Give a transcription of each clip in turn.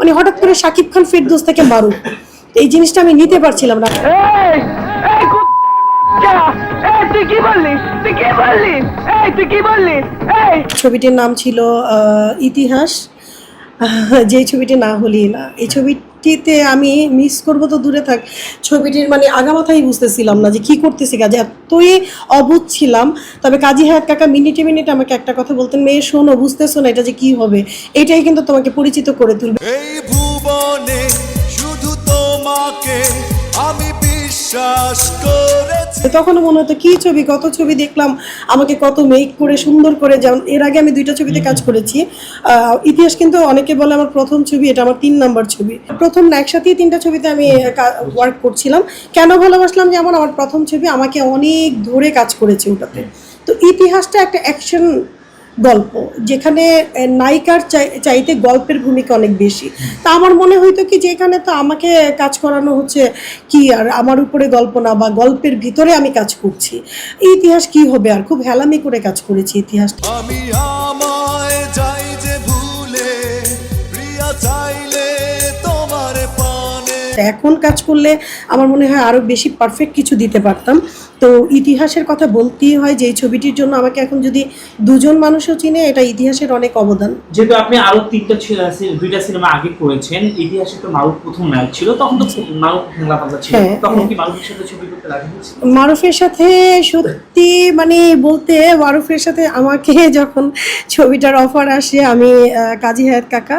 মানে হঠাৎ করে শাকিব খান ফেরদোস থেকে মারুক। এই জিনিসটা আমি নিতে পারছিলাম না। ছবিটির নাম ছিল ইতিহাস। যে ছবিটি না হলি না এই ছবিটিতে আমি মিস করব তো দূরে থাক। ছবিটির মানে আগামাথাই বুঝতেছিলাম না যে কি করতেছি, কাজে এতই অবুধ ছিলাম। তবে কাজী হায়াত কাকা মিনিটে মিনিটে আমাকে একটা কথা বলতেন, মেয়ে, শোনো, বুঝতেছো না এটা যে কি হবে? এটাই কিন্তু তোমাকে পরিচিত করে তুলবে। এই ভুবনে শুধু তোমাকে আমি বিশ্বাস করেছি। তখনও মনে হতো কি ছবি কত ছবি দেখলাম আমাকে কত মেক করে সুন্দর করে যেমন এর আগে আমি দুইটা ছবিতে কাজ করেছি। ইতিহাস কিন্তু অনেকে বলে আমার প্রথম ছবি এটা আমার তিন নাম্বার ছবি। প্রথম না একসাথেই তিনটা ছবিতে আমি ওয়ার্ক করছিলাম। কেন ভালোবাসলাম যেমন আমার প্রথম ছবি আমাকে অনেক ধরে কাজ করেছে ওটাতে। তো ইতিহাসটা একটা অ্যাকশন গল্প, যেখানে নায়িকার চাই- চাইতে গল্পের ভূমিকা অনেক বেশি। তা আমার মনে হইতো কি যে এখানে তো আমাকে কাজ করানো হচ্ছে কি আর আমার উপরে গল্প না বা গল্পের ভিতরে আমি কাজ করছি। ইতিহাস কি হবে আর খুব হেলামি করে কাজ করেছি ইতিহাস আমি এখন কাজ করলে আমার মনে হয় আরও বেশি পারফেক্ট কিছু দিতে পারতাম। তো ইতিহাসের কথা বলতেই হয় যে এই ছবিটির জন্য আমাকে এখন যদি দুজন মানুষও চিনে এটা ইতিহাসের অনেক অবদান। যেহেতু আপনি আরও তিনটা দুইটা সিনেমা আগে করেছেন ইতিহাসে তো মারুফ প্রথম নায়ক ছিল তখন তো মারুফ ছিল। হ্যাঁ, তখন হ্যাঁ। কি মারুফের সাথে ছবি করতে মারুফের সাথে সত্যি মানে বলতে মারুফের সাথে আমাকে যখন ছবিটার অফার আসে আমি কাজী হায়াত কাকা।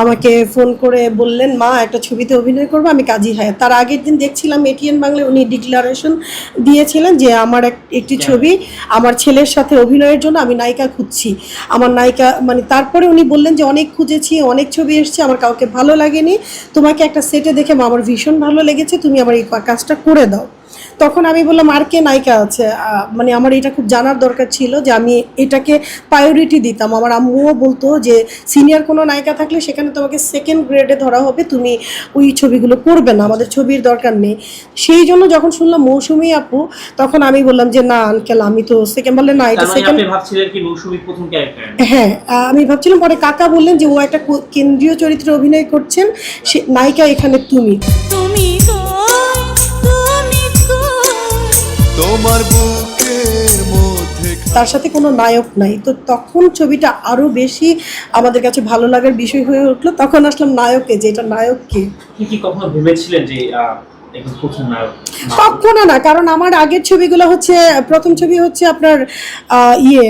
আমাকে ফোন করে বললেন মা একটা ছবিতে অভিনয় করব আমি কাজী হায়াত তার আগের দিন দেখছিলাম এটিএন বাংলায় উনি ডিক্লারেশন দিয়েছিলেন যে আমার এক- একটি ছবি আমার ছেলের সাথে অভিনয়ের জন্য আমি নায়িকা খুঁজছি। আমার নায়িকা মানে তারপরে উনি বললেন যে অনেক খুঁজেছি অনেক ছবি এসছে আমার কাউকে ভালো লাগেনি। তোমাকে একটা সেটে দেখে আমার ভীষণ ভালো লেগেছে তুমি আমার এই কাজটা করে দাও। তখন আমি বললাম আর কে নায়িকা আছে? মানে আমার এটা খুব জানার দরকার ছিল যে আমি এটাকে প্রায়োরিটি দিতাম। আমার আম্মুও বলতো যে সিনিয়র কোনো নায়িকা থাকলে সেখানে তোমাকে সেকেন্ড গ্রেডে ধরা হবে তুমি ওই ছবিগুলো করবে না আমাদের ছবির দরকার নেই। সেই জন্য যখন শুনলাম মৌসুমি আপু তখন আমি বললাম যে না আনকেল আমি তো সেকেন্ড বললে না এটা মানে সেকেন্ড ক্যারেক্টার হ্যাঁ আমি ভাবছিলাম পরে কাকা বললেন যে ও একটা কেন্দ্রীয় চরিত্রে অভিনয় করছেন সে নায়িকা এখানে তুমি। তুমি তোমার বুকের মধ্যে তার সাথে কোনো নায়ক নাই। তো তখন ছবিটা আরও বেশি আমাদের কাছে ভালো লাগার বিষয় হয়ে উঠল। তখন আসলাম নায়কে যে এটা নায়ক কে? কি কি কখনো ভেবেছিলেন যে কখনো না, কারণ আমার আগের ছবিগুলো হচ্ছে, প্রথম ছবি হচ্ছে আপনার ইয়ে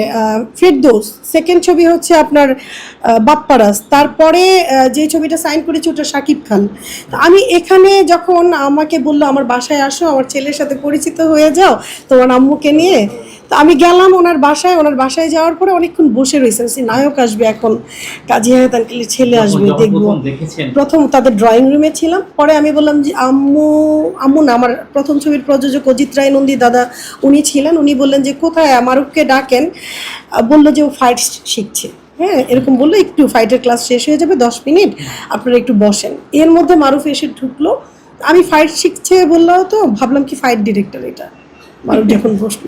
ফেরদৌস সেকেন্ড ছবি হচ্ছে আপনার বাপ্পারাস, তারপরে যে ছবিটা সাইন করেছি ওটা শাকিব খান। আমি এখানে যখন আমাকে বলল, আমার বাসায় আসো, আমার ছেলের সাথে পরিচিত হয়ে যাও, তোমার আম্মুকে নিয়ে তো আমি গেলাম ওনার বাসায় ওনার বাসায় যাওয়ার পরে অনেকক্ষণ বসে রয়েছে। নায়ক আসবে এখন। কাজী হায়াত আঙ্কেলের ছেলে আসবে দেখব। প্রথম তাদের ড্রয়িং রুমে ছিলাম। পরে আমি বললাম যে আম্মু আম্মু না আমার প্রথম ছবির প্রযোজক অজিত রায় নন্দী দাদা উনি ছিলেন। উনি বললেন যে কোথায়? মারুফকে ডাকেন। বলল যে ও ফাইট শিখছে। হ্যাঁ এরকম বলল একটু ফাইটের ক্লাস শেষ হয়ে যাবে দশ মিনিট আপনারা একটু বসেন। এর মধ্যে মারুফ এসে ঢুকলো। আমি ফাইট শিখছে বললাম তো ভাবলাম কি ফাইট ডিরেক্টর এটা। মারুফ যখন বসল,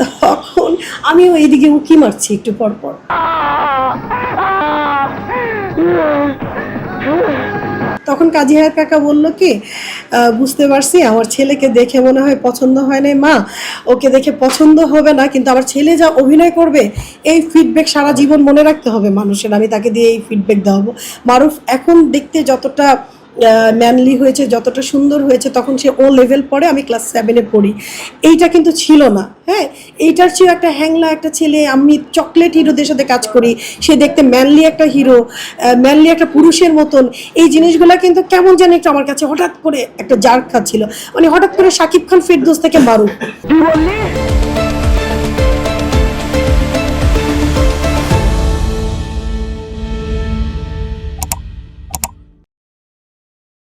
তখন আমি ওইদিকে উকি মারছি একটু পর পর। তখন কাজী হায়াত কাকা বলল কি বুঝতে পারছি আমার ছেলেকে দেখে মনে হয় পছন্দ হয় নাই। মা, ওকে দেখে পছন্দ হবে না, কিন্তু আমার ছেলে যা অভিনয় করবে, এই ফিডব্যাক সারা জীবন মনে রাখতে হবে মানুষের। আমি তাকে দিয়ে এই ফিডব্যাক দেওয়াবো। মারুফ, এখন দেখতে যতটা ম্যানলি হয়েছে, যতটা সুন্দর হয়েছে, তখন সে ও লেভেল পড়ে, আমি ক্লাস সেভেনে পড়ি। এইটা কিন্তু ছিল না হ্যাঁ? এইটার ছিল একটা হ্যাংলা একটা ছেলে, আমি চকলেট হিরোদের সাথে কাজ করি, সে দেখতে ম্যানলি একটা হিরো ম্যানলি একটা পুরুষের মতন। এই জিনিসগুলো কিন্তু কেমন যেন একটু আমার কাছে হঠাৎ করে একটা জার খাচ্ছিল মানে হঠাৎ করে শাকিব খান ফেরদোস থেকে মারুক।